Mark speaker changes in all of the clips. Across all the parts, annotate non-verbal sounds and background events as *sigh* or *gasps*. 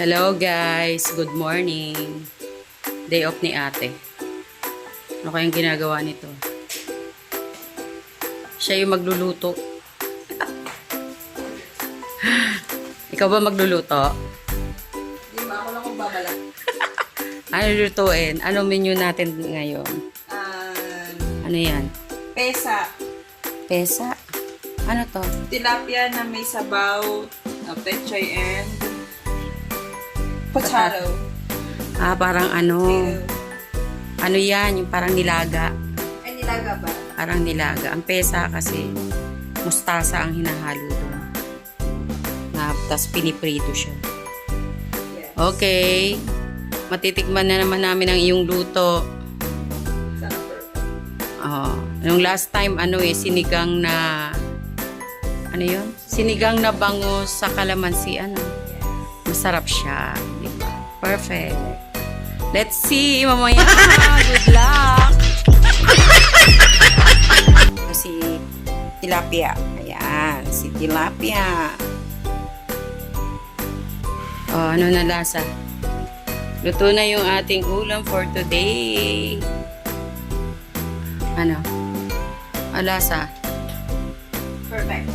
Speaker 1: Hello guys, good morning. Day off ni ate. Ano kayang ginagawa nito? Siya yung magluluto. *gasps* Ikaw ba magluluto?
Speaker 2: Di ba ako lang kung babalak? *laughs*
Speaker 1: Ano lutuin? Ano menu natin ngayon?
Speaker 2: Um,
Speaker 1: Ano yan?
Speaker 2: pesa.
Speaker 1: Pesa? Ano to?
Speaker 2: Tilapia na may sabaw, uh, pechay and potato.
Speaker 1: Ah, parang ano? Ano yan? Yung parang nilaga.
Speaker 2: Ay, nilaga ba?
Speaker 1: Parang nilaga. Ang pesa kasi mustasa ang hinahalo doon. Na, tapos piniprito siya.
Speaker 2: Yes.
Speaker 1: Okay. Matitikman na naman namin ang iyong luto. Oh, nung last time ano eh sinigang na ano 'yun? Sinigang na bangus sa kalamansi ano. Masarap siya? Perfect. Let's see mamaya. *laughs* Good luck. si tilapia. Ayan, si tilapia. Oh, ano na lasa? Luto na yung ating ulam for today. Ano? Alasa.
Speaker 2: Perfect.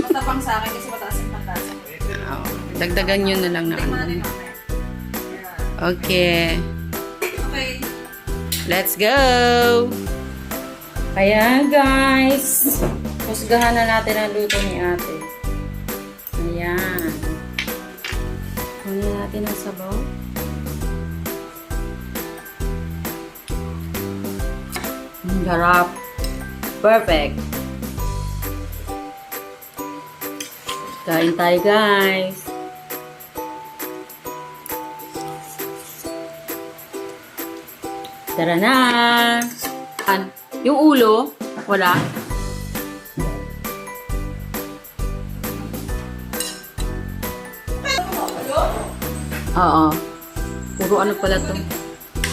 Speaker 2: Matapang sa akin kasi mataas yung pantasa ko.
Speaker 1: Oh, dagdagan nyo na lang na ano. Okay.
Speaker 2: Okay.
Speaker 1: Let's go! Ayan, guys. Husgahan na natin ang luto ni ate. Ayan. Kunin natin ang sabaw. Ang Sarap. Perfect. Kain tayo, guys. Tara na! An, yung ulo, wala. Oo. Puro ano pala to?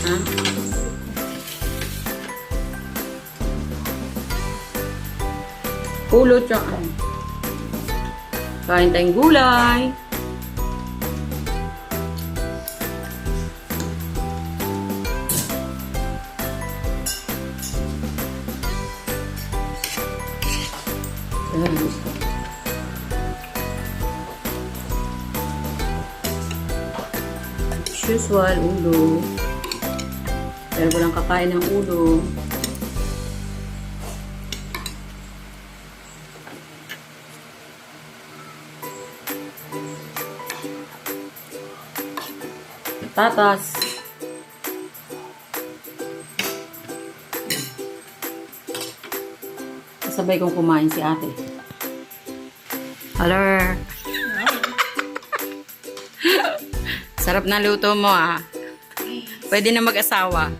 Speaker 1: Ha? Ulo tsaka ano. Kain tayong gulay. Ayan. As usual, ulo. Pero walang kakain ng ulo. Tatas. Sabay kong kumain si ate. Hello. *laughs* Sarap na luto mo ah. Pwede na mag-asawa.